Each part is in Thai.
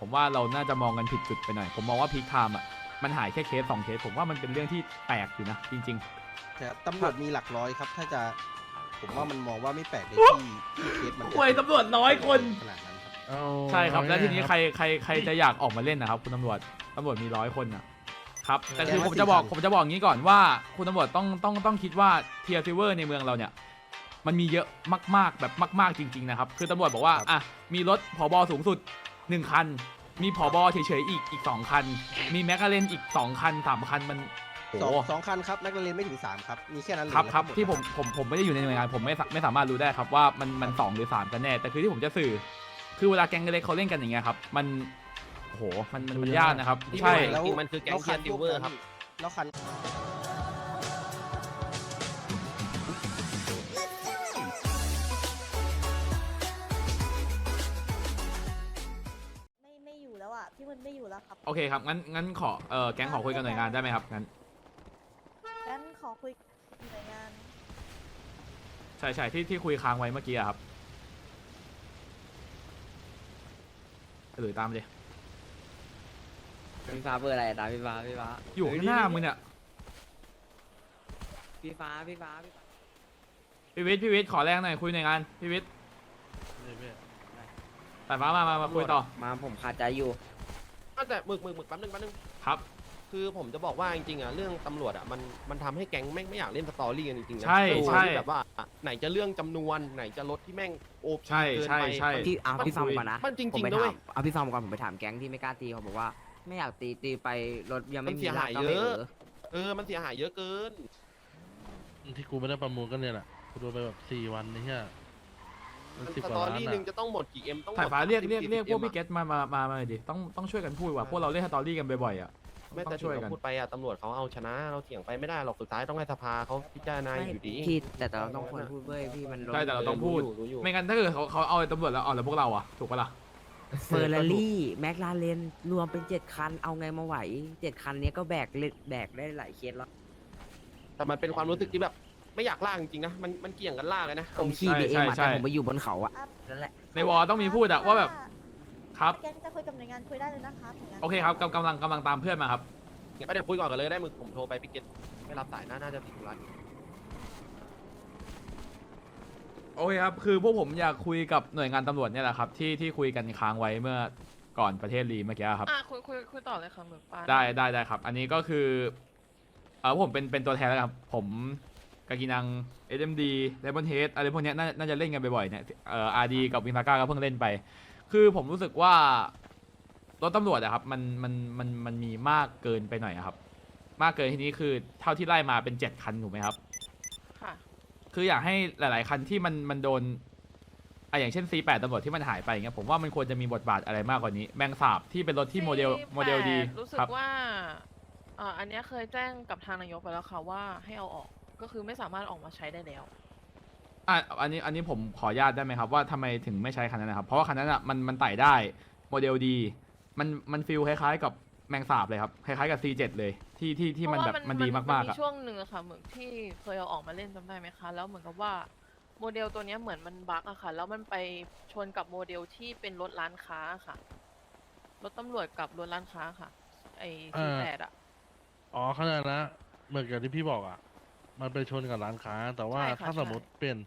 ผมว่าเราน่าจะมองกันผิดจุดไปหน่อย ผมมองว่าพีคไทม์อะมันหายแค่เคสสองเคสผมว่ามันเป็นเรื่องที่แปลกอยู่นะจริง แต่ตำรวจมีหลักร้อยครับ ถ้าจะผมว่ามันมองว่าไม่แปลกเลยที่ที่เคสมันจะโอ้ยตำรวจน้อยคน ขนาดนั้นครับเอาๆ ใช่ครับ แล้วทีนี้เอาใครง่ายๆใครใครจะอยากออกมาเล่นนะครับ คุณตำรวจตำรวจมีร้อยคนอะครับ แต่คือแจ้งผมว่าจะบอก4,000ผมจะบอกงี้ก่อนว่า คุณตำรวจต้องต้องต้องคิดว่าเทียร์ซิเวอร์ในเมืองเราเนี่ย มันมีเยอะมาก ๆแบบมาก ๆจริง ๆ นะครับ คือตำรวจบอกว่าครับอะมีรถผบสูงสุด 1 คัน มีผบเฉยๆอีกอีก 2 คัน มีแมกกาเลนอีก 2 คัน 3 คันมันโอ้สองโหสองคันครับนักเรียนไม่ถึงสามครับมีแค่นั้นเลยครับครับทั้งหดที่ผมนะผมผมไม่ได้อยู่ในหน่วยงานผมไม่สาไม่สามารถรู้ได้ครับว่ามันมันสองหรือสามกันแน่แต่คือที่ผมจะสื่อ คือเวลาแก๊งเล็กเขาเล่นกันอย่างเงี้ยครับ มันโอ้โหมันมันมันยากนะครับ ใช่แล้วจริงๆมันคือแก๊งล้วคันเทียร์ซิลเวอร์ครับแล้วคัน แล้วครับ โอเคครับ งั้นงั้นขอเออแก๊งขอคุยกับหน่วยงานได้ไหมครับงั้นงั้นขอคุยหน่วยงาน ใช่ใช่ที่ที่คุยค้างไว้เมื่อกี้อะครับหรือตามเลยพี่ฟ้าเบอร์อะไรตามพี่ฟ้าพี่ฟ้าอยู่ข้างหน้ามึงเนี่ยพี่ฟ้าพี่ฟ้าพี่ฟ้าพี่วิทย์พี่วิทย์ขอแรงหน่อยคุยหน่วยงานพี่วิทย์สายฟ้ามามามาคุยต่อมาผมขาดใจอยู่ ก็แต่หมึกหมึกหมึกแป๊บนึงแป๊บนึงครับ คือผมจะบอกว่าจริงๆอะเรื่องตำรวจอะมันมันทำให้แก๊งแม่งไม่อยากเล่นสตอรี่กันจริงๆนะใช่ด้วยความใช่ ที่แบบว่าไหนจะเรื่องจำนวนไหนจะรถที่แม่งโอพีใช่เกินใช่ไป ใช่พี่เอามันพี่ฟังผมก่อนนะมันจริงๆผมไปด้วยถามเอาพี่ฟังผมก่อนผมไปถามแก๊งที่ไม่กล้าตีเขาบอกว่า ไม่อยากตีตีไปรถยังไม่มันมีเสียหายลกก็ไม่เยอะเออเออมันเสียหายเยอะเกิน ที่กูไม่ได้ประมูลก็เนี่ยแหละ กูโดนไปแบบสี่วันนี่เฮีย มันสิบสกว่าตอล้านรี่อะหนึ่งจะต้องหมดกี่เอ็มต้องหมสายดฟ้าเรียก30เรียกเรียกพวก40พี่เกตมามามามาหน่อยดิต้องต้องช่วยกันพูดว่ะพวกเราเล่นสตอรี่กันบ่อยๆอะไม่ต้แต่องถึช่งวยเรากันพูดไปอะตำรวจเขาเอาชนะเราเถียงไปไม่ได้หรอกสุดท้ายต้องให้สภาเขาพิจารณาอยู่ดีพี่แต่แต่เราต้องควรพูดเว้ยพี่มันใช่แต่เราต้องพูด รู้อยู่ไม่งั้นถ้าเกิดเขาเขาเอาตำรวจแล้วเอาแล้วพวกเราอะถูกปะล่ะเฟอร์รารี่แม็กลาเรนรวมเป็นเจ็ดคันเอาไงมาไหวเจ็ดคันเนี้ยก็แบกเล็กแบกได้หลายเคสแล้วแต่มันเป็นความรู้สึกที่แบบ ไม่อยากล่าจริงๆนะมันมันเกี่ยงกันล่าเลยนะผมขี่ใช่ไปเองใช่อะใช่แต่ผมไปอยู่บนเขาอะนั่นแหละ ในวอลต้องมีพูดอะว่าแบบครับ แกงจะคุยกับหน่วยงานคุยได้เลยนะคะหน่วยงานโอเคครับกำกำลังกำลังตามเพื่อนมาครับ งั้นก็เดี๋ยวคุยก่อนกันเลยได้มึงผมโทรไปพี่เกตไม่รับสายน่าน่าจะติดธุระอยู่โอเคครับ คือพวกผมอยากคุยกับหน่วยงานตำรวจเนี่ยแหละครับ ที่ที่คุยกันค้างไว้เมื่อก่อนประเทศรีเมื่อกี้ครับ อะคุยคุยคุยต่อเลยค่ะเหมือนปาได้ได้ได้ครับ อันนี้ก็คือ เออผมเป็นเป็นตัวแทนแล้วกันครับ ผม กากินัง SMD เลมอนเฮดอะไรพวกเนี้ยน่าน่าจะเล่นกันบ่อยๆเนี่ยเอ่ออาร์ดีกับวินทาก้าก็เพิ่งเล่นไป คือผมรู้สึกว่ารถตำรวจอะครับมันมันมันมันมีมากเกินไปหน่อยอะครับ มากเกินที่นี้คือเท่าที่ไล่มาเป็นเจ็ดคันถูกไหมครับ ค่ะ คืออยากให้หลาย ๆ คันที่มันมันโดนอะอย่างเช่น C8 ตำรวจที่มันหายไปอย่างเงี้ยผมว่ามันควรจะมีบทบาทอะไรมากกว่านี้ แมงสาบที่เป็นรถที่โมเดลที่โมเดลดีแปรู้สึครักบ ว่าอ่าอันเนี้ยเคยแจ้งกับทางนายกไปแล้วค่ะว่าให้เอาออก ก็คือไม่สามารถออกมาใช้ได้แล้ว อะอันนี้อันนี้ผมขออนุญาตได้ไหมครับว่าทำไมถึงไม่ใช้คันนั้นนะครับ เพราะว่าคันนั้นอะมันมันไต่ได้โมเดลดี มันมันฟิลคล้ายๆ กับแมงสาบเลยครับคล้ายๆกับ C7 เลยที่ที่ที่มันเพแบราะบว่ามันดีมากๆมีอะ ช่วงหนึ่งอะค่ะเหมือนที่เคยเอาออกมาเล่นจำได้ไหมคะ แล้วเหมือนกับว่าโมเดลตัวเนี้ยเหมือนมันบั๊กอะค่ะ แล้วมันไปชนกับโมเดลที่เป็นรถร้านค้าค่ะรถตำรวจกับรถร้านค้าค่ะ ไอ้ที่แปดอะ อ๋อเข้าใจนะเหมือนกับที่พี่บอกอะ มันไปชนกับร้านค้า แต่ว่าใช่ค่ะถ้าสมมติใช่เปลี่ยน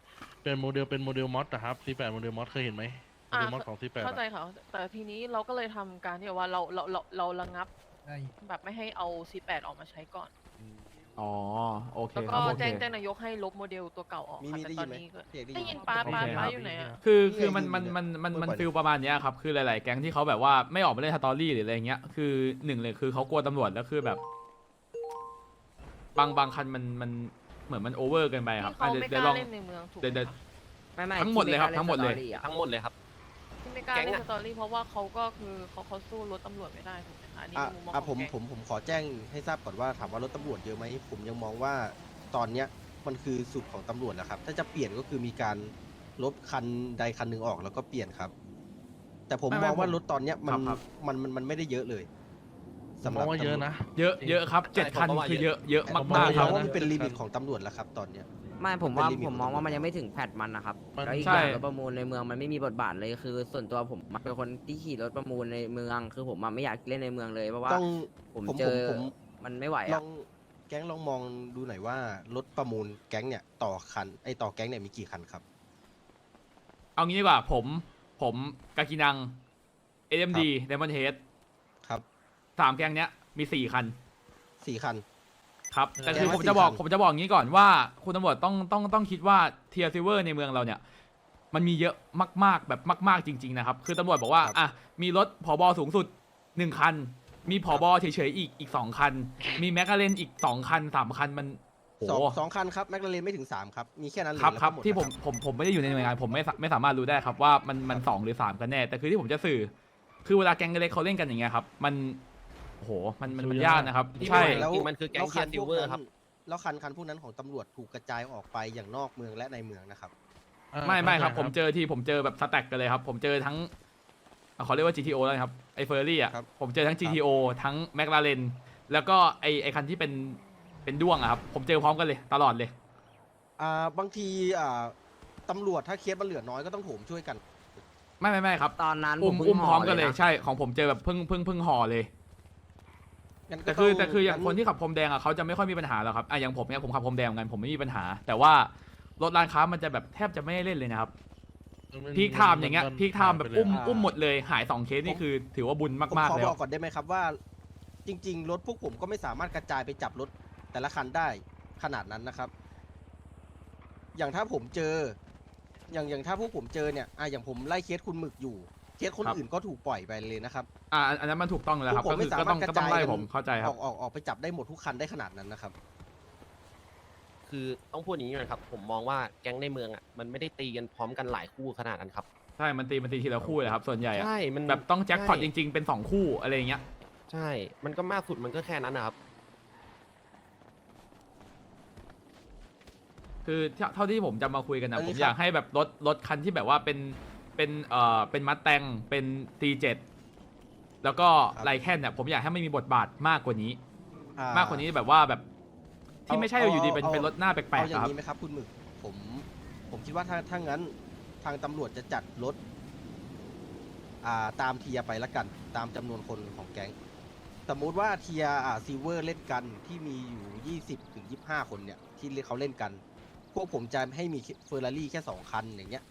เป็นโมเดลเป็นโมเดลมอสนะครับ C8 โมเดลมอสเคยเห็นไหมโมเดลมอสของ C8 เข้าใจอะค่ะ แต่ทีนี้เราก็เลยทำการที่แบบว่าเราเราเราเราระงับแบบไม่ให้เอา C8 ออกมาใช้ก่อน อ๋อ โอเคแล้วคก็รับโอเคแจ้งแจ้งนายกให้ลบโมเดลตัวเก่าออกมีค่ะมีแต่ได้ตยิอนนไหมนี้ก็พี่เอกได้ได้ยิยินนไหมปลาปลาโอเคปลาครับอยู่ไหนอะ คือนี่คือมันไงมันยืนมันมันมันเมื่อก่อนฟิลประมาณเนี้ยครับ คือหลาย ๆ แก๊งที่เขาแบบว่าไม่ออกมาเล่นสตอรี่หรืออะไรเงี้ย คือหนึ่งเลยคือเขากลัวตำรวจแล้วคือแบบ บางบางคันมันมัน เหมือนมันโอเวอร์เกินไปครับที่เขาอะไม่เดี๋ยวกเดี๋ยวลล้าอง เล่นในเมืองถูกเดี๋ยวไหมเดี๋ยว คะไม่ไม่ทั้งหมดเลยครับที่ทั้งหมดเลยไกาล่นสตอรี่อะทั้งหมดเลยครับ ที่ไม่กล้าแก๊งเล่นอะสตอรี่เพราะว่าเขาก็คือเขาเขาสู้รถตำรวจไม่ได้ถูกไหมคะอันนี้อะในมุมมองอะขผองมแก๊ง ผมผมขอแจ้งให้ทราบก่อนว่าถามว่ารถตำรวจเยอะไหมผมยังมองว่าตอนเนี้ยมันคือสุดของตำรวจแล้วครับ ถ้าจะเปลี่ยนก็คือมีการลบคันใดคันหนึ่งออกแล้วก็เปลี่ยนครับ แต่ผมไม่มไม่องว่าผมรถตอนเนี้ยมันครับครับ มันมันมันไม่ได้เยอะเลย ผมมองว่าเยอะนะ เยอะเยอะครับเจ็ดใช่คันผมก็ว่าคือเยเยอะอะเยอะผมมากมๆคอรับงว่ามันเป็นลิมิตของตำรวจแล้วครับตอนเนี้ย ไม่ผมว่าเป็นลิมิต ผมมองว่ามันยังไม่ถึงแพทมันนะครับมันแล้วอีกใช่อย่างรถประมูลในเมืองมันไม่มีบทบาทเลยคือ ส่วนตัวผมเป็นคนที่ขี่รถประมูลในเมือง คือผมอะไม่อยากเล่นในเมืองเลยเพราะว่าต้องผมผมเจอผมมันไม่ไหวลอะองแก๊งลองมองดูหน่อยว่ารถประมูลแก๊งเนี่ยต่อคันไอต่อแก๊งเนี่ยมีกี่คันครับ เอางี้ดีกว่าผม ผมกากินัง AMD ครับเดมอนเฮดครับ สามแก๊งเนี้ยมีสี่คัน สี่คัน ครับ แต่แก๊คืงอละผมจะบอกสี่คันผมจะบอกงี้ก่อนว่า คุณตำรวจต้องต้องต้องคิดว่าเทียร์ซิเวอร์ในเมืองเราเนี่ย มันมีเยอะมาก ๆ แบบมาก ๆ จริง ๆ นะครับ คือตำรวจบอกว่า อะ มีรถผอบอสูงสุดหนึ่งคัน มีผอบอเฉยๆอีกอีกสองคัน มีแมกกาเลนอีกสองคันสามคันมันโหสองสองคันครับแมคลาเรนไม่ถึงสามครับ มีแค่นั้นเลยครับแล้วครับก็หดที่ผมนะครับผมผมไม่ได้อยู่ในหน่วยงานผมไม่สาไม่สามารถรู้ได้ครับว่ามันมันสองหรือสามกันแน่แต่คือที่ผมจะสื่อ คือเวลาแก๊งเล็กเขาเล่นกันอย่างเงี้ยครับมัน โอ้โหมันมันมันยากนะครับ ที่ใช่จริงๆมันคือแก๊งล้วคัน Gear พวก Silver นั้นครับ แล้วคันคันพวกนั้นของตำรวจถูกกระจายออกไปอย่างนอกเมืองและในเมืองนะครับอ่าไม่ไม่ครับเข้าใจผมเจอที่ผมเจอแบบสแต็กกันเลยครับ ผมเจอทั้งอะเขาเรียกว่า GTO แล้วนะครับไอเฟอร์รี่อะครับผมเจอทั้ง GTO ทั้งแม l ลาเรนแล้วก็ไอไอคันที่เป็นเป็นด้วงอะครับ ผมเจอพร้อมกันเลย ตลอดเลย อ่าบางทีอ่าตำรวจถ้าเคสมันเหลือน้อยก็ต้องโถมช่วยกัน ไม่ไม่ไม่ครับ ตอนนั้นอุ้มผอุ้มเพิ่งพร้อมกันเลยห่ะใช่ของผมเจอแบบเพิ่งเพิ่งเพิ่งห่อเลย งั้นก็แต่คือต้แต่คืออย่างงั้คนที่ขับพรมแดงอะเขาจะไม่ค่อยมีปัญหาหรอกครับอะอย่างผมเนี่ยผมขับพรมแดงเหมือนกันผมไม่มีปัญหา แต่ว่ารถร้านค้ามันจะแบบแทบจะไม่ได้เล่นเลยนะครับมันพีคไทม์อย่างเงี้ยมันพีคไทม์แบบหายไปเลยอุ้มอ่าอุ้มหมดเลยหายสองเคสนี่คือ ถือว่าบุญผมมากขๆอแล้บวอกก่อนได้ไหมครับว่า จริง ๆ รถพวกผมก็ไม่สามารถกระจายไปจับรถแต่ละคันได้ขนาดนั้นนะครับ อย่างถ้าผมเจอ อย่างอย่างถ้าพวกผมเจอเนี่ยอะอย่างผมไล่เคสคุณหมึกอยู่ เคสคนครับ อื่นก็ถูกปล่อยไปเลยนะครับ อ่าอันอันนั้นมันถูกต้องแล้วครับพวกผมก็คือไม่สาก็มารถต้องก็ต้องกระจายไล่กันผมเข้าใจคอรัอบกออกออกไปจับได้หมดทุกคันได้ขนาดนั้นนะครับ คือต้องพูดอย่างนี้ก่อนครับ ผมมองว่าแก๊งในเมืองอะมันไม่ได้ตีกันพร้อมกันหลายคู่ขนาดนั้นครับ ใช่มันตีมันตีทีละคู่เลยครับ ส่วนใหญ่อะใช่ มันแบบต้องแจ็คพอตจใช่ริง ๆ เป็นสองคู่อะไรอย่างเงี้ยใช่ มันก็มากสุดมันก็แค่นั้นนะครับ คือเท่าเท่าที่ผมจะมาคุยกันนะอันผนี้มครับ อยากให้แบบรถรถคันที่แบบว่าเป็น เป็นเอ่อเป็นมัดแตงเป็นตีเจ็ดแล้วก็ไลแคนเนี่ยผมอยากให้ไม่มีบทบาทมากกว่านี้ อ่มากกว่านี้แบบว่าแบบที่ไม่ใช่เอาอยู่ดีเป็นเอาเป็นรถหน้าแปลเอากอๆย่าอะครับงนี้ไหมครับคุณหมึกผมผมคิดว่าถ้าถ้างั้นทางตำรวจจะจัดรถอ่าตามเทียร์ไปละกัน ตามจำนวนคนของแก๊งสมมุติว่าเทียร์อ่าซิลเวอร์เล่นกันที่มีอยู่ยี่สิบถึงยี่ห้าคนเนี่ย ที่เขาเล่นกัน พวกผมจะให้มีเฟอร์รารี่แค่สองคันอย่างเงี้ย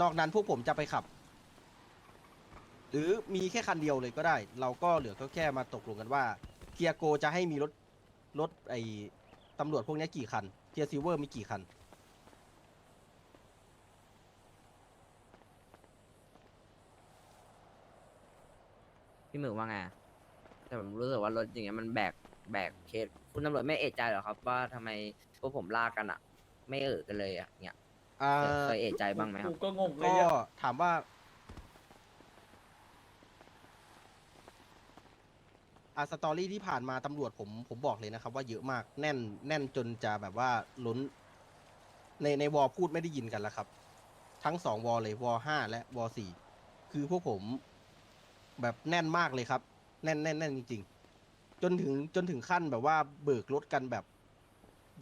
นอกนั้นพวกผมจะไปขับ หรือมีแค่คันเดียวเลยก็ได้ เราก็เหลือก็แค่มาตกลงกันว่าเทียโกจะให้มีรถรถไอ้ตำรวจพวกนี้กี่คันเทียซิเวอร์มีกี่คัน พี่หมึกว่าไงอะแต่ผมรู้สึกว่ารถอย่างเงี้ยมันแบกแบกเคสคุณตำรวจไม่เอะใจเหรอครับ ว่าทำไมพวกผมลากกันอะไม่เอะกันเลยอะเนี่ย อ่าเคยเคยเอะใจบ้างไหมครับก็งงเลก็ยอะถามว่าอ่าสตอรี่ที่ผ่านมาตำรวจผมผมบอกเลยนะครับ ว่าเยอะมากแน่นแน่นจนจะแบบว่าล้น ในในวอลพูดไม่ได้ยินกันแล้วครับ ทั้งสองวอลเลยวอลห้าและวอลสี่คือพวกผมแบบแน่นมากเลยครับ แน่นแน่นแน่นจริงๆ จนถึงจนถึงขั้นแบบว่าเบิกรถกันแบบ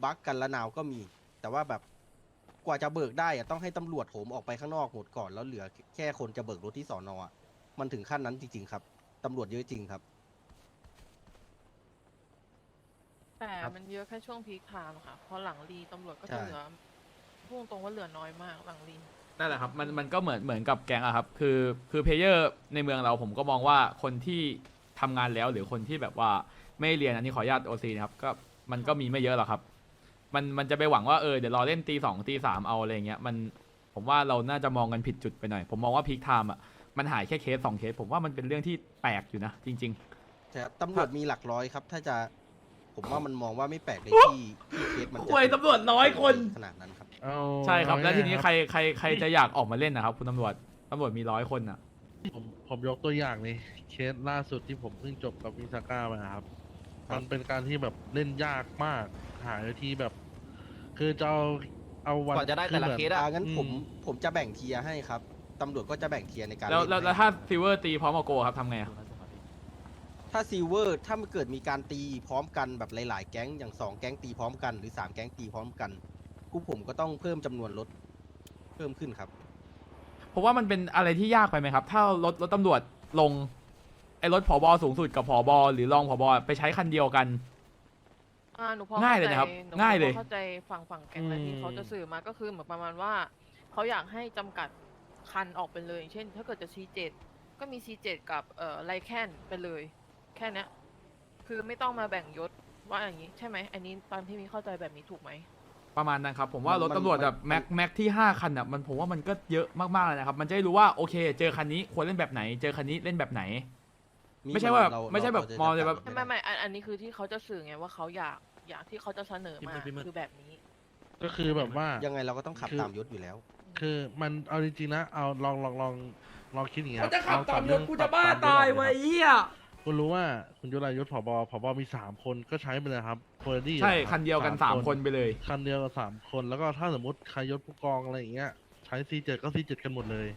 บักกันละนาวก็มี แต่ว่าแบบ กว่าจะเบิกได้อะต้องให้ตำรวจโถมออกไปข้างนอกหมดก่อนแล้วเหลือแค่คนจะเบิกรถที่สอนอะมันถึงขั้นนั้นจริงๆครับตำรวจเยอะจริงครับ แต่ครับมันเยอะแค่ช่วงพีคไทม์ค่ะ พอหลังรีตำรวจก็ใช่จะเหลือพูดตรงๆว่าเหลือน้อยมากหลังรีนั่นแหละครับมันมันก็เหมือนเหมือนกับแก๊งอะครับคือคือเพลเยอร์ในเมืองเราผมก็มองว่าคนที่ทำงานแล้วหรือคนที่แบบว่าไม่เรียนอันนี้ขออนุญาตโอซีนะครับก็มันก็มีไม่เยอะหรอกครับ มันมันจะไปหวังว่าเออเดี๋ยวรอเล่นตีสองตีสามเอาอะไรเงี้ยมันผมว่าเราน่าจะมองกันผิดจุดไปหน่อย ผมมองว่าพีคไทม์อะมันหายแค่เคสสองเคส ผมว่ามันเป็นเรื่องที่แปลกอยู่นะจริงๆแต่ตำรวจมีหลักร้อยครับ ถ้าจะผมว่ามันมองว่าไม่แปลกเลยที่ที่เคสมันจะโอ้ยตำรวจร้อยคน ขนาดนั้นครับ เอาใช่ครับเอาแล้วทีนี้ง่ายๆใครใครใครจะอยากออกมาเล่นนะครับ คุณตำรวจตำรวจมีร้อยคนอะ ผมผมยกตัวอย่างนี่เคสล่าสุดที่ผมเพิ่งจบกับวิซาก้ามาครับ ครับมันเป็นการที่แบบเล่นยากมาก หาวิธีแบบ คือจะเอาเอาวันกว่าจะได้แต่ละอหมือน เคสอะอ่างั้นผมอืมผมจะแบ่งเทียร์ให้ครับตำรวจก็จะแบ่งเทียร์ในการแล้วเนแล้วแล้วให้ถ้าซิลเวอร์ตีพร้อมกับโกครับทำไงอะถ้าซิลเวอร์ถ้ามันเกิดมีการตีพร้อมกันแบบหลาย ๆ แก๊งอย่างสองแก๊งตีพร้อมกันหรือสามแก๊งตีพร้อมกันพวกผมก็ต้องเพิ่มจำนวนรถเพิ่มขึ้นครับผมว่ามันเป็นอะไรที่ยากไปไหมครับ ถ้ารถรถตำรวจลง ไอ้รถผอบอสูงสุดกับผอบอหรือรองผอบอไปใช้คันเดียวกัน อ่าหนูพอง่ายข้เลยนะครับใจหนูง่ายเลยพอเข้าใจฝั่งฝั่งแก๊งเลยที่อืม เขาจะสื่อมาก็คือเหมือนประมาณว่าเขาอยากให้จำกัดคันออกไปเลย เช่น ถ้าเกิดจะ C7 ก็มี C7 กับเอ่อไลแคนไปเลย แค่เนี้ยคือไม่ต้องมาแบ่งยศว่าอย่างนี้ใช่ไหมอันนี้ตามที่มีเข้าใจแบบนี้ถูกไหม ประมาณนั้นครับ ผมว่ารถมันตำรวจแบบมัน แม็กแม็กที่ห้าคันอะมันผมว่ามันก็เยอะมากๆเลยนะครับ มันจะได้รู้ว่าโอเค เจอคันนี้ควรเล่นแบบไหน เจอคันนี้เล่นแบบไหน ไม่ใช่ว่าแบบเรไม่ใช่แบบเราจะมองเลยแบบจัดไม่ไม่ไม่อันอันนี้คือที่เขาจะสื่อไงว่าเขาอยากอยากที่เขาจะเสนอมาพี่มืด คือแบบนี้ ก็คือแบบว่า ยังไงเราก็ต้องขับคือ ตามยศอยู่แล้ว คือมันเอาจริงๆนะเอาลองลองลองลองคิดอย่างเงี้ยเขาจะขับเอตามยศเรื่องกูจะบ้าปรับตายมไว้ยศออกเลยครับเหี้ยคุณรู้ว่าคุณยุรายศผบผบมีสามคนก็ใช้ไปเลยครับเฟอร์ดี้ใช่คันเดียวกันสามคนไปเลย คันเดียวกันสามคนแล้วก็ถ้าสมมติใครยศผู้กองอะไรอย่างเงี้ยใช้ซีเจ็ดก็ซีเจ็ดกันหมดเลย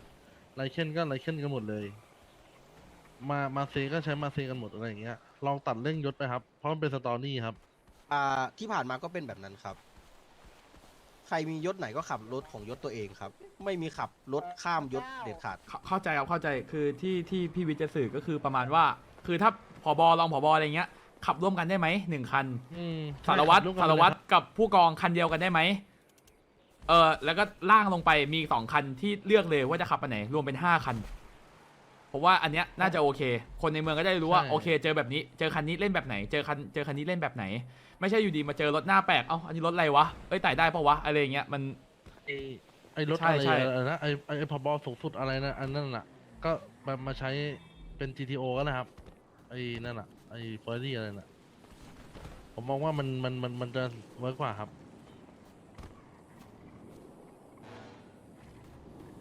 ไลเคนก็ไลเคนกันหมดเลย มามาเซก็ใช้มาเซกันหมดอะไรอย่างเงี้ยลองตัดเร่งยศไปครับ เพราะมันเป็นสตอรี่ครับ อ่าที่ผ่านมาก็เป็นแบบนั้นครับ ใครมียศไหนก็ขับรถของยศตัวเองครับ ไม่มีขับรถข้ามยศเด็ดขาด เข้าเข้าใจครับเข้าใจคือที่ที่พี่วิทย์จะสื่อก็คือประมาณว่า คือถ้าผบรองผบอะไรเงี้ยขับร่วมกันได้ไหมหนึ่งคัน อืมสารวัตรใช่คบสารวัตรกับผู้กองคันเดียวกันได้ไหมเออแล้วก็ล่างลงไปมีอีกสองคันที่เลือกเลยว่าจะขับไปไหน รวมเป็นห้าคัน ผมว่าอันเนี้ยน่าจะโอเค คนในเมืองก็ได้รู้ว่าโอเค เจอแบบนี้ เจอคันนี้เล่นแบบไหน เจอคันเจอคันนี้เล่นแบบไหน ไม่ใช่อยู่ดีมาเจอรถหน้าแปลก เอ้า อันนี้รถอะไรวะ เอ้ยไต่ได้ปะวะ อะไรอย่างเงี้ยมัน ไอ้ไอ้รถใช่อะไรใช่อะไรนะไอ้ไอ้ไอ้พบสูงสุดอะไรนะอันนั่นน่ะ ก็มามาใช้เป็น GTO ก็นะครับ ไอ้นั่นน่ะไอ้เฟอร์รี่อะไรน่ะ ผมมองว่ามันมันมันมันจะเวิร์กกว่าครับ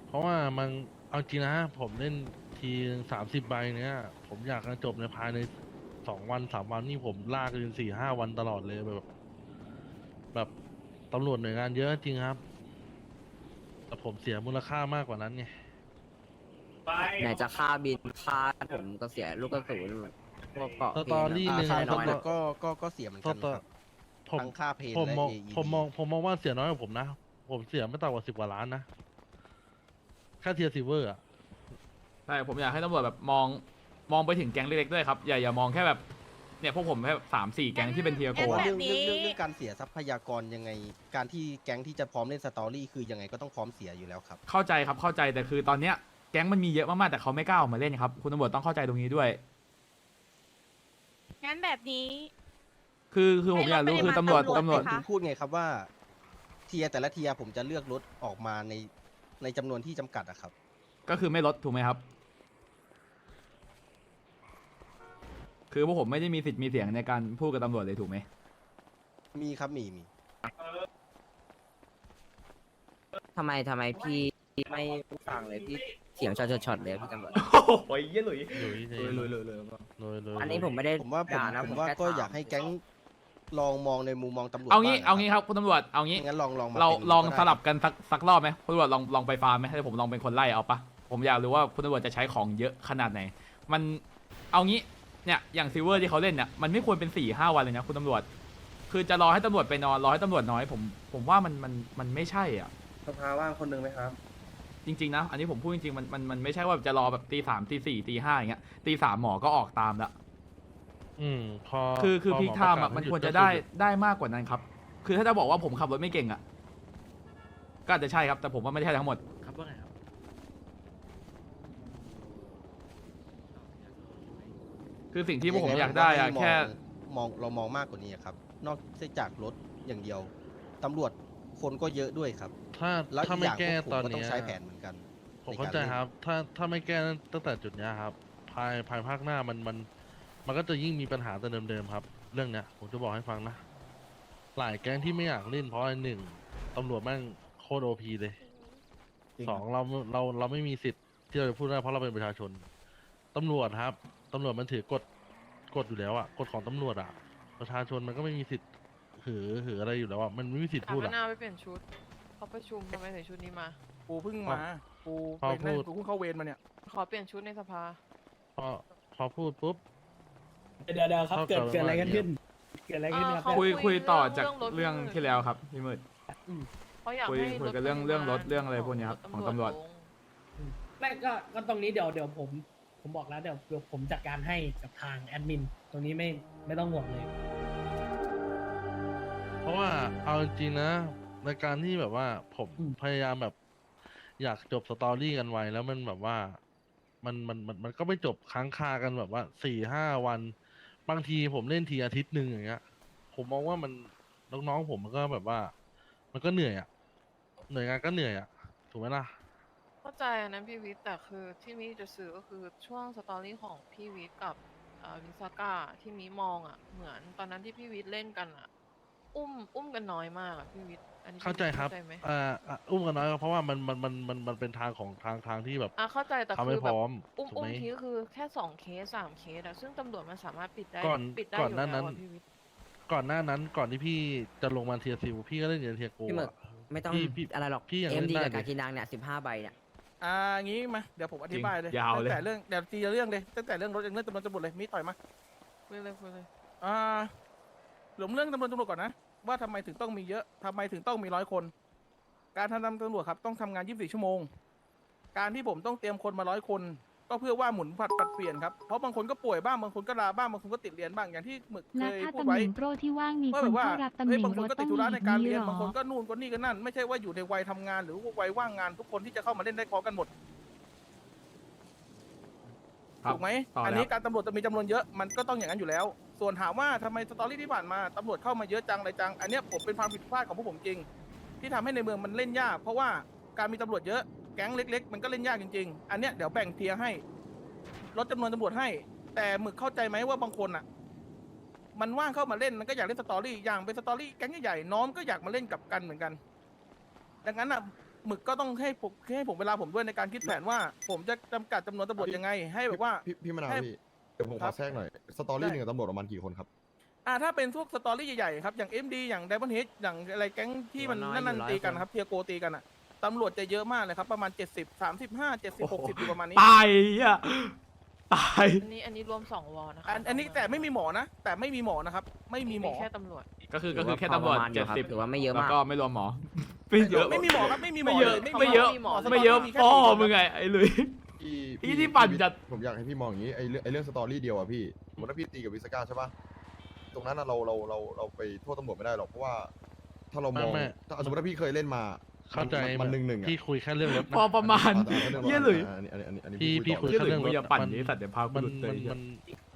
เพราะว่ามันเอาจริงนะผมเล่น ทีสามสิบใบเนี้ย ผมอยากจะจบในภายในสองวันสามวันนี่ผมลากกันสี่ห้าวันตลอดเลยแบบ แบบตำรวจหน่วยงานเยอะจริงครับ แต่ผมเสียมูลค่ามากกว่านั้นไงไหนจะค่าบินค่าผมก็เสียลูกกระสุนพวกเกาะสตอรี่เพลหนึ่งใช้อ่าน้อยตำรวนะจก็ก็ก็เสียเหมือนกันครับผมทั้งค่าเพลผมและมอง AED ผมมองผมมองว่าเสียน้อยกว่าผมนะ ผมเสียไม่ต่ำกว่าสิบกว่าล้านนะ ค่าเทียร์ซิลเวอร์อะใช่ผมอยากให้ตำรวจแบบมองมองไปถึงแก๊งเล็กๆด้วยครับอย่าอย่ามองแค่แบบเนี่ยพวกผมแค่สามสี่แก๊งที่เป็นเทียร์เพโกราะว่าอะเรื่องเรื่องเรื่องเรื่องการเสียทรัพยากรยังไง การที่แก๊งที่จะพร้อมเล่นสตอรี่คือยังไงก็ต้องพร้อมเสียอยู่แล้วครับ เข้าใจครับเข้าใจแต่คือตอนเนี้ยแก๊งมันมีเยอะมากๆแต่เขาไม่กล้าออกมาเล่นครับ คุณตำรวจต้องเข้าใจตรงนี้ด้วย งั้นแบบนี้ คือคือผมอยากรู้คือตำรวจให้รถปริมาณตำรวจตำรวจไหมถึคะงพูดไงครับว่า เทียร์แต่ละเทียร์ผมจะเลือกรถออกมาในในจำนวนที่จำกัดอะครับ ก็คือไม่ลดถูกไหมครับ คือพวกผมไม่ได้มีสิทธิ์มีเสียงในการพูดกับตำรวจเลยถูกไหมมีครับมีมี ทำไมทำไมพี่ไม่ฟังเลยพี่เถียงช็อตช็อตๆเลยพี่ตำรวจโอ้ยเยี่ยหลุยหลุยเลยลุยลุยลุยลุยลุยอันนี้ผมไม่ได้ผมว่าผมด่านะผมว่าแค่ก็ถมอยากให้แก๊งลองมองในมุมมองตำรวจเอางี้บ้เอางี้ครับคุณตำรวจเอางี้งั้นลองลองมเราป็นลองก็ได้สลับกันสักสักรอบไหมคุณตำรวจลองลองไปฟาร์มไหมให้ผมลองเป็นคนไล่เอาปะผมอยากรู้ว่าคุณตำรวจจะใช้ของเยอะขนาดไหน มันเอางี้ เนี่ยอย่างซิลเวอร์ที่เขาเล่นเนี่ยมันไม่ควรเป็นสี่ห้าวันเลยนะคุณตำรวจ คือจะรอให้ตำรวจไปนอนรอให้ตำรวจน้อยผมผมว่ามันมันมันไม่ใช่อะสภาว่างคนหนึ่งไหมครับ จริงๆนะ อันนี้ผมพูดจริงๆมันมันมันไม่ใช่ว่าจะรอแบบตีสามตีสี่ตีห้าอย่างเงี้ยตีสามหมอก็ออกตามละ อืมพอคือคือพพีคหไทม์ปอะกาศมันให้หยุควรจะก็ได้หยุได้มากกว่านั้นครับ คือถ้าจะบอกว่าผมขับรถไม่เก่งอะก็อาจจะใช่ครับแต่ผมว่าไม่ใช่ทั้งหมด ครับว่าไงครับ คือสิ่งที่พวกผมอยากได้อะยังงแค่ มองเรามองมากกว่านี้ครับ นอกจากรถอย่างเดียวตำรวจคนก็เยอะด้วยครับ ถ้าแล้วถ้าอีกไม่อย่างแก้พวกผมตอนก็ต้องเนี้ยใช้แผนเหมือนกัน ผมเข้าใจในกล่นครับ ถ้าถ้าไม่แก้ตั้งแต่จุดเนี้ยครับ ภายภายภาคหน้ามันมัน มันก็จะยิ่งมีปัญหาแต่เดิมๆครับ เรื่องเนี้ยผมจะบอกให้ฟังนะ หลายแก๊งที่ไม่อยากเล่นเพราะอันหนึ่งตำรวจแม่งโคตรโอพีเลยสองเราเราเราไม่มีสิทธิ์ที่เราจะพูดได้เพราะเราเป็นประชาชนตำรวจครับ ตำรวจมันถือกฎกฎอยู่แล้วอะกฎของตำรวจอะประชาชนมันก็ไม่มีสิทธิ์หือหืออะไรอยู่แล้วอะมันไม่มีสิทธิ์ถามพูดว่าอะ หน้าไปเปลี่ยนชุดเขาประชุมทำไมใส่ชุดนี้มา ปูเพิ่งพอมา ปูพอเป็นนั่นพูดกูเพิ่งเข้าเวรมาเนี่ย ขอเปลี่ยนชุดในสภา พอพอพูดปุ๊บ เดี๋ยวเดี๋ยวครับเท่าเกิดกับเกิดอะไรกันว่าขึ้น เกิดอะไรขึ้นครับเอ่อคุยคุคุยยต่อเรื่องจากเรื่องรถเรื่องที่แล้วครับพี่มืด เขาอยากคุยให้คุยลดกันเรื่องปเรื่องรถมาณเรื่องอะไรพวกเนี้ยครับของตำรวจ ลง ไม่ก็ก็ตรงนี้เดี๋ยวเดี๋ยวผม ผมบอกแล้วเดี๋ยวเดี๋ยวผมจัดการให้กับทางแอดมิน ตรงนี้ไม่ไม่ต้องห่วงเลย เพราะว่าเอาจริงๆนะในการที่แบบว่าผมอืม พยายามแบบ อยากจบสตอรี่กันไวแล้วมันแบบว่า มันมันมันมันก็ไม่จบค้างคากันแบบว่าสี่ห้าวัน บางทีผมเล่นทีอาทิตย์หนึ่งอย่างเงี้ย ผมมองว่ามันน้องๆผมมันก็แบบว่า มันก็เหนื่อยอะเหนื่อยงานก็เหนื่อยอะถูกไหมล่ะ เข้าใจนะพี่วิทย์แต่คือที่มีจะสื่อก็คือช่วงสตอรี่ของพี่วิทย์กับเอ่อวินซาก้าที่มีมองอะ เหมือนตอนนั้นที่พี่วิทย์เล่นกันอะ อุ้มอุ้มกันน้อยมากอะพี่วิทย์อันนี้พี่เข้าใจวิทย์ครับเข้าใจไหมอ่าอะอุ้มกันน้อยก็เพราะว่ามันมันมันมันมันเป็นทางของทางทางที่แบบอะเข้าใจแต่ทำคืให้อพแบบร้อมอุ้มถูกอุ้ไหม มทีก็คือแค่สองเคสสามเคสอะซึ่งตำรวจมันสามารถปิดได้ก่อนปิดได้ก่อนอยู่หน้าแล้วนั้นอะพี่วิทย์ก่อนหน้านั้นก่อนที่พี่จะลงมาเทียซิวพี่ก็เล่นอยู่ในเทียโกพี่หมึก อะ ไม่ต้องพี่พี่อะไรหรอกพี่ยังเอ็มเล่นดีได้กับเลย กากินังเนี่ยสิบห้าใบเนี่ย อ่างี้มาเดี๋ยวผมอธิบายเลยยาวเลย ตั้งแต่เรื่องเดี๋ยวทีละเรื่องเลยตั้งแต่เรื่องรถเองเรื่องตำรวจตำรวจเลยมีต่อยมาคุยเลยคุยเลยอ่าหลงเรื่องตำรวจตำรวจก่อนนะว่าทำไมถึงต้องมีเยอะทำไมถึงต้องมีร้อยคน การทำตำรวจครับต้องทำงาน 24 ชั่วโมง การที่ผมต้องเตรียมคนมาร้อยคน ก็เพื่อว่าหมุนผัดปัดเปลี่ยนครับ เพราะบางคนก็ป่วยบ้าง บางคนก็ลาบ้าง บางคนก็ติดเรียนบ้าง อย่างที่หมึกเคและยถ้าพูดตำแหไว้ น่งโปรที่ว่างมีว่าคแบนบว่าเข้ารับตำแหเฮ้ยน่งบางคนรถก็ต้ติอดงธุมีระในการเรียน หรบางคนก็นู่นก็นี่ก็นั่น ไม่ใช่ว่าอยู่ในวัยทำงาน หรือว่าวัยว่างงานทุกคนที่จะเข้ามาเล่นได้พร้อมกันหมด ครับ ถูกไหมต่อเลยอันนี้ครับการตำรวจจะมีจำนวนเยอะมันก็ต้องอย่างนั้นอยู่แล้ว ส่วนถามว่าทำไมสตอรี่ที่ผ่านมาตำรวจเข้ามาเยอะจังอะไรจัง อันเนี้ยผมเป็นความผิดพลาดของพวกผมจริง ที่ทำให้ในเมืองมันเล่นยาก เพราะว่าการมีตำรวจเยอะแก๊งเล็ก ๆ มันก็เล่นยากจริงๆ อันเนี้ยเดี๋ยวแบ่งเทียร์ให้ ลดจำนวนตำรวจให้ แต่หมึกเข้าใจไหมว่าบางคนอะ มันว่างเข้ามาเล่นมันก็อยากเล่นสตอรี่อย่างเป็นสตอรี่แก๊งใหญ่ๆน้องก็อยากมาเล่นกับกันเหมือนกัน ดังนั้นอะหมึกก็ต้องให้ผมให้ผมเวลาผมด้วยในการคิดแผนว่า ผมจะจำกัดจำนวนตำรวจยังไง ให้แบบว่า พี่พี่มะนาวให้พี่เดี๋ยวผมครัขอบ แทรกหน่อยสตอได้รี่หนึ่งกับตำรวจประมาณกี่คนครับอ่าถ้าเป็นพวกสตอรี่ใหญ่ๆครับอย่าง MD อย่าง Diamond Head อย่างอะไรแก๊งที่มันน้อยนั่นอยู่ๆร้อยตีกันคนครับเทียโกตีกันอะ ตำรวจจะเยอะมากเลยครับ ประมาณ 70 35 70 60อยู่ประมาณนี้ ตายอะตายอันนี้อันนี้รวมสองวอนะคะอันอันนี้แต่ไม่มีหมอนะ แต่ไม่มีหมอนะครับ ไม่มีหมอ แค่ตำรวจ ก็คือถืก็อคือว่าแค่พอตำรวจประมาณอยู่เจ็ดครับสิบถือว่าไม่เยอะแล้วมาก ก็ไม่รวมหมอไม่เยอะไม่มีหมอครับไม่มีหมอไม่เยอะเลยไม่เยอะหมอสตไม่เยอะแค่พ่อสี่คนมึงไงไอ้หลุย พี่อีที่ปั่นจัด ผมอยากให้พี่มองอย่างนี้ไอ้เรื่องไอ้เรื่องสตอรี่เดียวอะพี่สมมติว่าพี่ตีกับวิสก้าใช่ปะตรงนั้นอะเราเราเราเราไปโทษตำรวจไม่ได้หรอกเพราะว่า ถ้าเรามองไม่ไม่ ถ้าสมมติว่าพี่เคยเล่นมา เข้าใจมันมันหนึ่งหนึ่งอะพี่คุยแค่เรื่องรถนะพอประมาณอ่แต่แต่เหี้ยหลุยอันนี้อันนี้อันนี้อันนี้พี่พี่ต่อคุยเลยแค่เรื่องรถอย่าปั่นมันนี้สัตว์เดี๋ยวพากูมันหลุดเลมันยมัน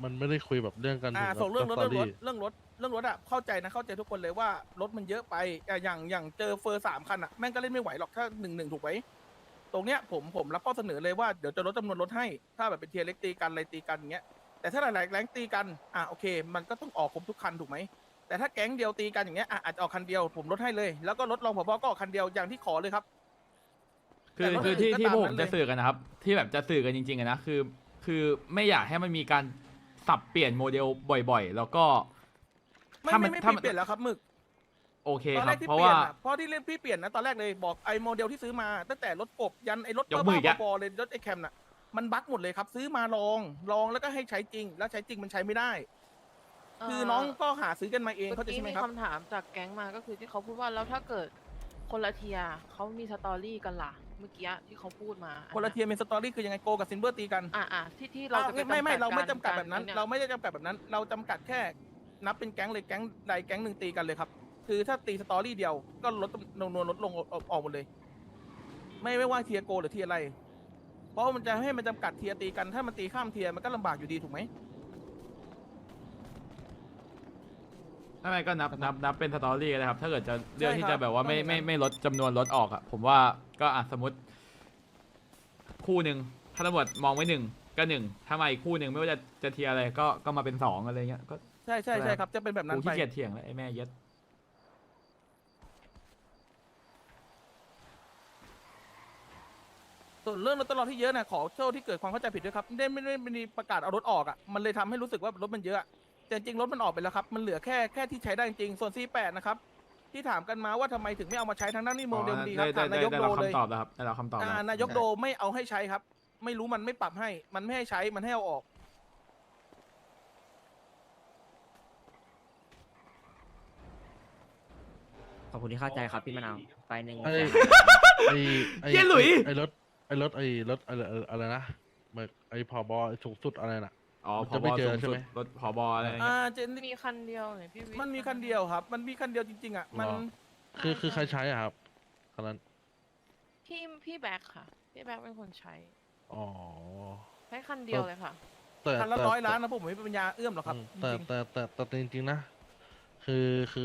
มันไม่ได้คุยแบบเรื่องกันอ่าถึงส่งเรื่องรถสตเรื่องรถรี่เรื่องรถเรื่องรถอะเข้าใจนะเข้าใจทุกคนเลยว่ารถมันเยอะไปอะอย่างอย่างเจอเฟอร์สามคันอะแม่งก็เล่นไม่ไหวหรอกถ้าหนึ่งหนึ่งถูกไหมตรงเนี้ยผมผมรับข้อเสนอเลยว่าเดี๋ยวจะลดจำนวนรถให้ถ้าแบบเป็นเทียร์เล็กตีกันอะไรตีกันอย่างเงี้ยแต่ถ้าหลายๆแรงตีกันอะโอเค มันก็ต้องออกครบทุกคันถูกไหม แต่ถ้าแก๊งเดียวตีกันอย่างเงี้ยอะอาจจะออกคันเดียวผมลดให้เลย แล้วก็ลดรองผบก็ออกคันเดียวอย่างที่ขอเลยครับ คือแต่รถคือที่อื่นก็ที่ตามพวกผนั้มนเลย จะสื่อกันนะครับ ที่แบบจะสื่อกันจริงๆอะนะคือ คือไม่อยากให้มันมีการสับเปลี่ยนโมเดลบ่อยๆ แล้วก็ไม่ถ้ามัไม่นไม่ถ้าไม่มันเปลี่ยนแล้วครับหมึก โอเคตอนคแรรับ กที่เพราะเปลี่ยว่า นอะเพราะที่เล่นพี่เปลี่ยนนะตอนแรกเลยบอกไอ้โมเดลที่ซื้อมาตั้งแต่รถกบยันไอ้รถยกมืออีกบ้าอะๆบอๆเลยรถไอ้แคมน่ะมันบั๊กหมดเลยครับ ซื้อมาลองลองแล้วก็ให้ใช้จริง แล้วใช้จริงมันใช้ไม่ได้ คือน้องก็หาซื้อกันมาเองเมื่เขาอใจกี้ใช่ไหมมีครับคำถามจากแก๊งมาก็คือที่เขาพูดว่าแล้วถ้าเกิดคนละเทียร์เขามีสตอรี่กันล่ะเมื่อกี้ที่เขาพูดมาคนละเทียร์เป็นสตอรี่คือยังไงโกกับซินเบอร์ตีกันอะอะที่ที่เราจะปอะไม่ไม่จำกัดเราไม่กจำกัดแบบนั้นกยเราไม่ได้จำกัดแบบนั้น เราจำกัดแค่นับเป็นแก๊งเลยแก๊งใดแก๊งหนึ่งตีกันเลยครับ คือถ้าตีสตอรี่เดียวก็ลดจำนวนลดลงออกออกหมดเลย ไม่ไม่ว่าเทียร์โกหรือเทียร์อะไร เพราะมันจะให้มันจำกัดเทียร์ตีกันถ้ามันตีข้ามเทียร์มันก็ลำบากอยู่ดีถูกไหม ถ้าไม่ก็นับนับนับเป็นสตอรี่เลยครับ ถ้าเกิดจะเลือกใช่ที่ครัจะบแบบว่าไม่ต้องอย่างนั้ไม่นไม่ลดจำนวนลดออกอะผมว่าก็อะสมมติ คู่หนึ่งถ้าตำรวจมองไว้หนึ่งก็หนึ่งถ้ามาอีกคู่หนึ่งไม่ว่าจะจะเทียร์อะไรก็ก็มาเป็นสองอะไรเงี้ยก็ใช่ใช่ใช่ครับจะเป็นแบบนั้กูนไปขี้เกียจเถียงแล้วไอ้แม่เย็ดส่วนเรื่องรถตลอดที่เยอะเนี่ยขอโทษที่เกิดความเข้าใจผิดด้วยครับไม่ได้ไม่ได้ไม่ได้ประกาศเอารถออกอะมันเลยทำให้รู้สึกว่ารถมันเยอะ แต่จริงๆรถมันออกไปแล้วครับมันเหลือแค่แค่ที่ใช้ได้จริงส่วน C8 นะครับที่ถามกันมาว่าทำไมถึงไม่เอามาใช้ทั้งนั้นนี่โมเดลดีครับนายกโดเลยตอบแล้วครับได้รับคำตอบนายกโดไม่เอาให้ใช้ครับ ไม่รู้มันไม่ปรับให้ มันไม่ให้ใช้มันให้เอาออก ขอบคุณที่เข้าใจครับพี่มะนาวไปหนึ่งเยี่ยหลุย ไอ้รถไอ้รถไอ้รถอะไรนะไอ้พอบอสูงสุดอะไรน่ะ อ๋อมันผจะบไม่เจอสูงใช่สุไหดมรถผบอะไรอย่างอ่าเงี้ย เจนมีคันเดียวเลยพี่วิทย์มันมีคันเดียวครับ มันมีคันเดียวจริงๆอะมัน หรอ คือคือใครใช้อะครับคันนั้นพี่พี่แบ็คค่ะ พี่แบ็คเป็นคนใช้ อ๋อใช้คันเดียวเลยค่ะ แต่คันละแต่ร้อยล้านนะผมไม่มีปัญญาเอื้อมหรอกครับอืมจแต่ริงแต่แต่แต่แต่จริงๆนะ คือคือ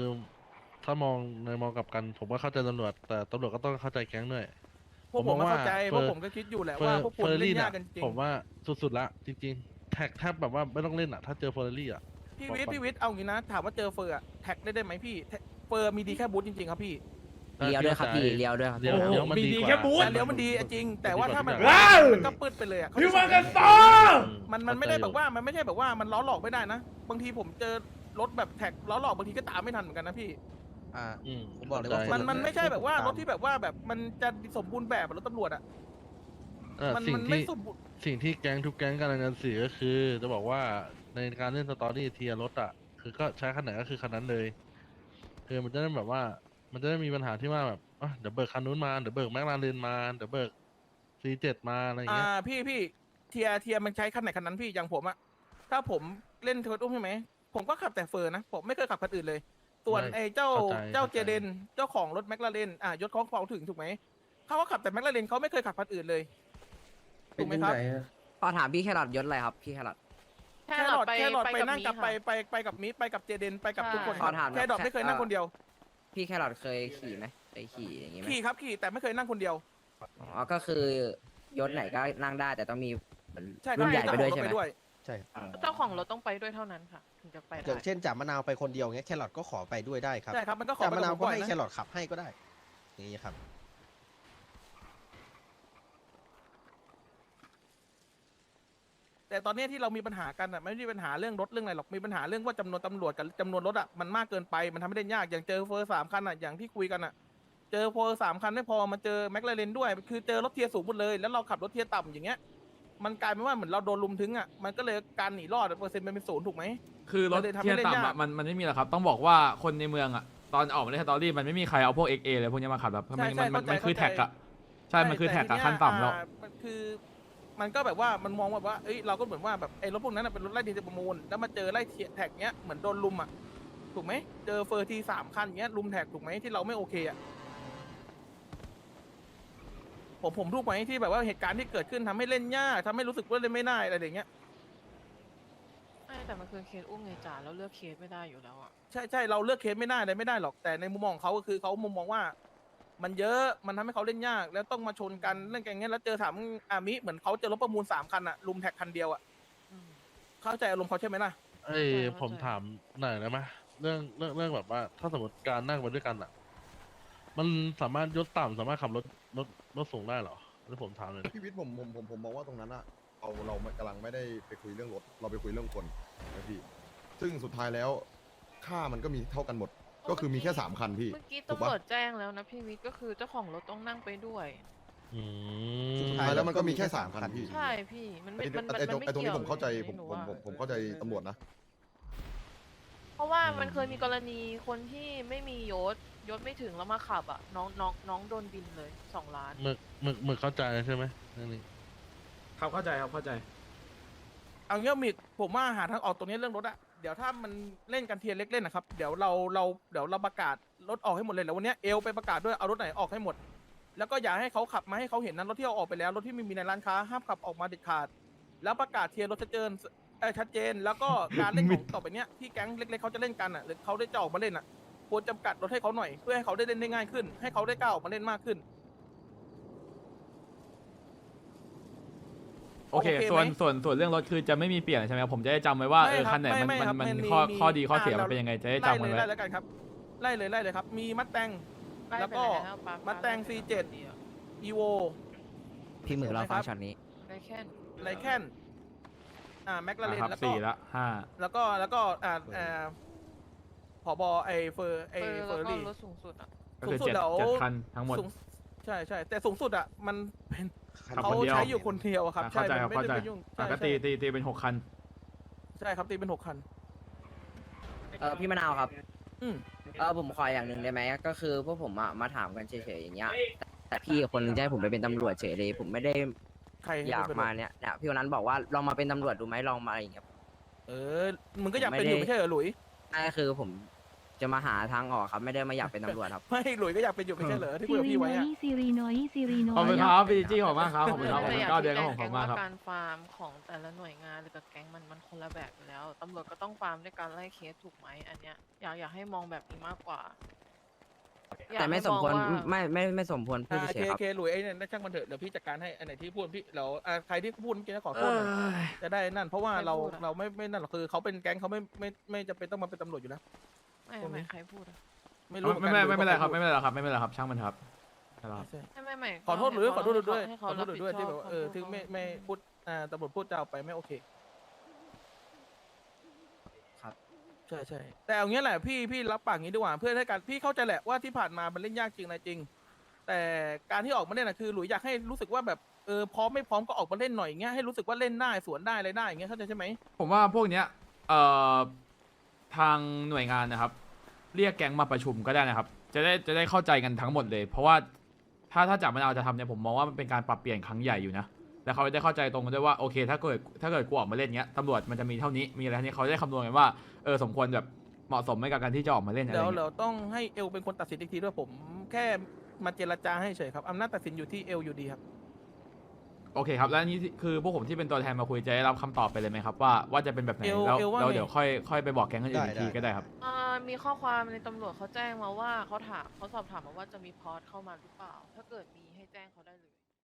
ถ้ามองในมองกลับกัน ผมก็เข้าใจตำรวจ แต่ตำรวจก็ต้องเข้าใจแก๊งด้วย ๆพวกผมไม่เข้าใจผมพวว่ากผมก็คิดอยู่แหละเฟอว่าร์พวกเฟคุณอร์เล่รี่นยาน่ะกกันจริงผมว่าสุดๆละจริง ๆ แท็กแทบแบบว่าไม่ต้องเล่นอะ ถ้าเจอเฟอร์รี่อะ พี่วิทย์บอกก่อนพี่วิทย์เอางี้นะ ถามว่าเจอเฟอร์อะแท็กได้ได้ไหมพี่แท็กเฟอร์มีดีแค่บูธจริงๆครับพี่เลี้ยวด้วยครับพี่เลี้ยวด้วยครับเลี้ยวโอ้โหเลี้ยวมันมีดีดีกว่าแค่บูธแต่เลี้ยวมันดีอะจริง แต่ว่าถ้ามันว้าว มันก็ปืดไปเลยอะพิวมากันต่ออืมันมันไม่ได้แบบว่ามันไม่ใช่แบบว่ามันล้อหลอกไม่ได้นะ บางทีผมเจอรถแบบแท็กล้อหลอกบางทีก็ตามไม่ทันเหมือนกันนะพี่ อ่าอืมผมบอกเลยว่าข้ใจมันมันไม่ใช่แบบว่าตามรถที่แบบว่าแบบมันจะสมบูรณ์แบบอะรถตำรวจอะ เออมันสิ่งมันไม่ที่สมบูรณ์สิ่งที่แก๊งทุกแก๊งกำลังจะสื่อก็คือ จะบอกว่าในการเล่นสตอรี่เทียร์รถอะคือก็ใช้คันไหนก็คือคันนั้นเลยคือมันจะได้แบบว่า มันจะได้มีปัญหาที่ว่าแบบอะเดี๋ยวเบิกคันนู้นมาเดี๋ยวเบิกแม็กลาเรนมาเดี๋ยวเบิกซีเจ็ดมาอะไรอย่างอ่าเงี้ยพี่พี่เทียเทียมันใช้คันไหนคันนั้นพี่อย่างผมอะถ้าผมเล่นเทอร์อุ้มใช่ไหมผมก็ขับแต่เฟอร์นะผมไม่เคยขับคันอื่นเลย ส่วนไม่ไอ้เจ้าเข้าใจเจ้าเข้าเจใจเดนเจ้าของรถแมคลาเรนอ่ายศของเขาถึงถูกไหมเขาก็ขับแต่แมคลาเรนเขาไม่เคยขับคันอื่นเลย ถูกไหมครับ ขอถามพี่แครอทยศอะไรครับพี่แครอท แค่แค่หหลลออดดไปแค่หลอดไปไปกับนั่งมีกับไปค่ะ ไปไปกับมิไปกับเจเดนไปกับใช่ทุกคนขอถามหน่อย แค่ดอดไม่เคยนั่งคนเดียวพี่แครอทเคยขี่ไหมเคยขี่อย่างงี้ไหมขี่ครับขี่แต่ไม่เคยนั่งคนเดียว อ๋อก็คือยศไหนก็นั่งได้แต่ต้องมีเหมือนใช่ครุ่รับนใหญ่ไปด้วยเจ้าใช่ของรถไหมไปด้วยใช่ครับเจ้าของรถต้องไปด้วยเท่านั้นค่ะ ถึงจะไปอได้ย่างเช่นจ่ามะนาวไปคนเดียวเงี้ยแครอทก็ขอไปด้วยได้ครับใช่ครับมันก็ขอจ่าไปมะกับนาวผมก็บ่อยให้นะแครอทขับให้ก็ได้อย่างนี้ครับ แต่ตอนเนี้ยที่เรามีปัญหากันอะไม่ได้มีปัญหาเรื่องรถเรื่องอะไรหรอกมีปัญหาเรื่องว่าจำนวนตำรวจกับจำนวนรถอะมันมากเกินไปมันทำให้เล่นยากอย่างเจอเฟอร์สามคันอะอย่างที่คุยกันอะ เจอเฟอร์สามคันไม่พอมาเจอแม็กลาเรนด้วยคือเจอรถเทียร์สูงหมดเลยแล้วเราขับรถเทียร์ต่ำอย่างเงี้ย มันกลายเป็นว่าเหมือนเราโดนลุมถึงอะมันก็เลยการหนีรอดเปอร์เซ็นต์มันเป็นศูนย์ถูกไหม คือรถมันเลยทำให้เทียร์เล่นยากต่ำอะมันมันไม่มีหรอกครับ ต้องบอกว่าคนในเมืองอะตอนออกมาเล่นสตอรี่มันไม่มีใครเอาพวก XA เลยพวกเนี้ยมาขับแบบมันมันมันมันคือแท็กอะใช่มันคือแท็กอะขั้นต่ำแล้ว อ่ามันคือ มันก็แบบว่ามันมองว่าว่าเอ้ยเราก็เหมือนว่าแบบไอ้รถพวกนั้นนะเป็นรถไล่ดีเซลประมูลแล้วมาเจอไล่เทียแท็กเนี้ยเหมือนโดนลุมอะถูกไหมเจอเฟอร์ทีสามคันเงี้ยลุมแท็กถูกไหมที่เราไม่โอเคอะผมผมทุกไหมที่แบบว่าเหตุการณ์ที่เกิดขึ้นทำให้เล่นยากทำให้รู้สึกว่าเล่นไม่ได้อะไรอย่างเงี้ย ไม่แต่มันคือเคสอุ้มไงจ่าแล้วเลือกเคสไม่ได้อยู่แล้วอะ ใช่ใช่เราเลือกเคสไม่ได้อะไรไม่ได้หรอกแต่ในมุมมองของเขาก็คือเขามุมมองว่า มันเยอะมันทำให้เขาเล่นยาก แล้วต้องมาชนกันเล่นกันอย่างเงี้ยแล้วเจอถามอามิเหมือนเขาเจอรถประมูลสามคันอะลุมแท็กคันเดียวอะอืมเข้าใจอารมณ์เขาใช่ไหมล่ะ เอ้ยเข้าใจ ผมถามหน่อยได้ไหมเรื่องเรื่องเรื่องแบบว่า ถ้าสมมติการนั่งไปด้วยกันอะ มันสามารถยศต่ำสามารถขับรถรถรถสูงได้เหรอแล้วผมถามเลยนะพี่วิทย์ผมผมผมผมมองว่าตรงนั้นอะเราเรากำลังไม่ได้ไปคุยเรื่องรถ เราไปคุยเรื่องคนนะพี่ ซึ่งสุดท้ายแล้วค่ามันก็มีเท่ากันหมด ก็คือมีแค่สามคันพี่ เมื่อกี้ถูกตำปะ รวจแจ้งแล้วนะพี่วิทย์ก็คือเจ้าของรถต้องนั่งไปด้วย อืสุดมท้ายแล้วมันก็มีแค่สามคันพี่ ใช่พี่มันไม่ไอ้มันมันไอ้ตมัรนงไม่ไอ้ตรงนี้เกี่ยวผมเข้าใจลยผมหนูผมว่าผมผมเข้าใจตำรวจนะ เพราะว่ามันเคยมีกรณีคนที่ไม่มียศยศไม่ถึงแล้วมาขับอะน้องน้องน้องโดนบินเลยสองล้าน หมึกหมึกหมึกเข้าใจใช่ไหมเรื่องนี้ครับเข้าใจครับเข้าใจ เอางี้มิดผมว่าหาทางออกตรงนี้เรื่องรถอะ เดี๋ยวถ้ามันเล่นกันเทียร์เล็กเล่นนะครับ เดี๋ยวเราเราเดี๋ยวเราประกาศรถออกให้หมดเลยแล้ววันเนี้ยเอลไปประกาศด้วยเอารถไหนออกให้หมด แล้วก็อย่าให้เขาขับมาให้เขาเห็นนั้นรถที่เอาออกไปแล้วรถที่ไม่มีในร้านค้าห้ามขับออกมาเด็ดขาด แล้วประกาศเทียร์รถชัดเจนเออชัดเจน แล้วก็การเล่นของต่อไปเนี้ยที่แก๊งเล็กๆเขาจะเล่นกันอะหรือเขาได้จะออกมาเล่นอะควรจำกัดรถให้เขาหน่อยเพื่อให้เขาได้เล่นได้ง่ายขึ้น ให้เขาได้ก้าวออกมาเล่นมากขึ้น โอเคโอเคไหมส่วนส่วนส่วนเรื่องรถคือจะไม่มีเปลี่ยนใช่ไหมครับผมจะได้จำไว้ว่าไม่เออครับคันไหนมันไม่ไม่มันครับมันมันมีข้อมีข้อดีข้อเสียอ่ามันเป็นยังไงจะได้ไล่จำเลมันยไว้ไล่แล้วกันครับไล่เลยไล่เลยครับ มีมัดแตงไล่แล้วไปก็แล้วปาปามาแตงไล่ไป C7 คนดียวอีโวพี่หมือรอฟังช็อตนี้ได้แค่ไลแคนอ่าแม็กลาเรนครับแล้วก็สี่ละห้าแล้วก็แล้วก็อ่าอ่าผอบอไอเฟอร์ไอเฟอร์เฟอแล้วร์ก็รี่รถสูงสุดอะก็คือสูงสุดเจ็ดเดี๋ยวเจ็ดคันทั้งหมดสูงใช่ใช่แต่สูงสุดอะมันเป็น ขับเขาคนเดียว ใช้อยู่คนเดียวอะครับอะใช่เข้าใจครับมันไม่เข้าใจได้ไปยุ่งอะใช่ก็ตีใช่ตีตีเป็นหกคัน ใช่ครับตีเป็นหกคัน เออพี่มะนาวครับอืม เออผมขออย่างหนึ่งได้ไหมก็คือพวกผมอะมาถามกันเฉยๆอย่างเงี้ยแต่พี่คนหนึงจะให้ผมไปเป็นตำรวจเฉยเลยผมไม่ได้ใครให้อยากเป็นมาเนี่ยเนี่ยพี่คนนั้นบอกว่าลองมาเป็นตำรวจดูไหมลองมาอะไรอย่างเงี้ย เออมึงก็อยากเป็นอยู่ไม่ได้ไม่ใช่เหรอหลุย นั่นก็คือผม จะมาหาทางออกครับ ไม่ได้มาอยากเป็นตำรวจครับ ไม่หลุยก็อยากเป็นอยู่ไม่ใช่เหรอที่คุยกับพี่ไว้อะ ซีรีน้อยซีรีน้อยขอบคุณครับพี่จี้ขอบคุณมากครับขอบคุณครับขอบไม่คุณอยากเก้าเดือนชี้ก็แจของงขอบคุณมากครับแก๊งว่าการฟาร์มของแต่ละหน่วยงานหรือกับแก๊งมันมันคนละแบบอยู่แล้วตำรวจก็ต้องฟาร์มด้วยการไล่เคสถูกไหมอันเนี้ยอยากอยากให้มองแบบนี้มากกว่าอยากแต่ไม่ให้สมควรองว่าไม่ไม่ไม่สมควรพูดอ่าเฉเคยๆครับ เคหลุยไอ้เนี่ยช่างมันเถอะเดี๋ยวพี่จัดการให้อันไหนที่พูดพี่เราอ่าใครที่พูดเมื่อกี้ขอโทษหน่อยจะได้นั่น เพราะว่าเราเราไม่ไม่นั่นหรอกคือเขาเป็นแก๊งเขาไม่ไม่ไม่จำเป็นต้องมาเป็นตำรวจอยู่แล้ว ไม่ตรงนี้ไม่ใครพูดอะไม่รู้ไม่ไม่ไม่เป็นไรครับไม่เป็นไรครับไม่เป็นไรครับช่างมันครับครับใช่ไม่ไม่ไม่ขอโทษหรือขอโทษด้วยให้ขอเขาโทษด้วยรับผิที่ชแบบว่าเออคำพูดถึงไม่เขาไม่พูดอ่าตำรวจพูดจาออกไปไม่โอเคครับ ใช่ใช่แต่เอางี้แหละพี่พี่รับปากงี้ดีกว่าเพื่อให้การพี่เข้าใจแหละว่าที่ผ่านมามันเล่นยากจริงอะไรจริง แต่การที่ออกมาเล่นนะคือหลุยอยากให้รู้สึกว่าแบบเออพร้อมไม่พร้อมก็ออกมาเล่นหน่อยอย่างเงี้ยให้รู้สึกว่าเล่นได้สวนได้อะไรได้อย่างเงี้ยเข้าใจใช่ไหมผมว่าพวกเนี้ยเอ่อ ทางหน่วยงานนะครับ เรียกแก๊งมาประชุมก็ได้นะครับ จะได้จะได้เข้าใจกันทั้งหมดเลย เพราะว่าถ้าถ้าจับมันเอาจะทำเนี่ยผมมองว่ามันเป็นการปรับเปลี่ยนครั้งใหญ่อยู่นะแล้วเขาจะได้เข้าใจตรงกันด้วยว่าโอเค ถ้าเกิดถ้าเกิดกูออกมาเล่นเงี้ยตำรวจมันจะมีเท่านี้มีอะไรเท่านี้เขาจะได้คำนวณกันว่าเออสมควรแบบเหมาะสมไหมกับการที่จะออกมาเล่นอะไรเดี๋ยวเงี้ยเราต้องให้เอลเป็นคนตัดสินอีกทีด้วยผม แค่มาเจรจาให้เฉยครับอำนาจตัดสินอยู่ที่เอลอยู่ดีครับ โอเคครับ แล้วอันนี้คือพวกผมที่เป็นตัวแทนมาคุยจะได้รับคำตอบไปเลยไหมครับว่าว่าจะเป็นแบบไหนเอลแล้วเอลว่าแล้วไง เดี๋ยวค่อยค่อยไปบอกแก๊งกันอื่นได้อีกทีได้ ก็ได้ครับ อ่ามีข้อความในตำรวจเขาแจ้งมาว่าเขาถามเขาสอบถามมาว่าจะมีพอร์ตเข้ามาหรือเปล่า ถ้าเกิดมีให้แจ้งเขาได้เลย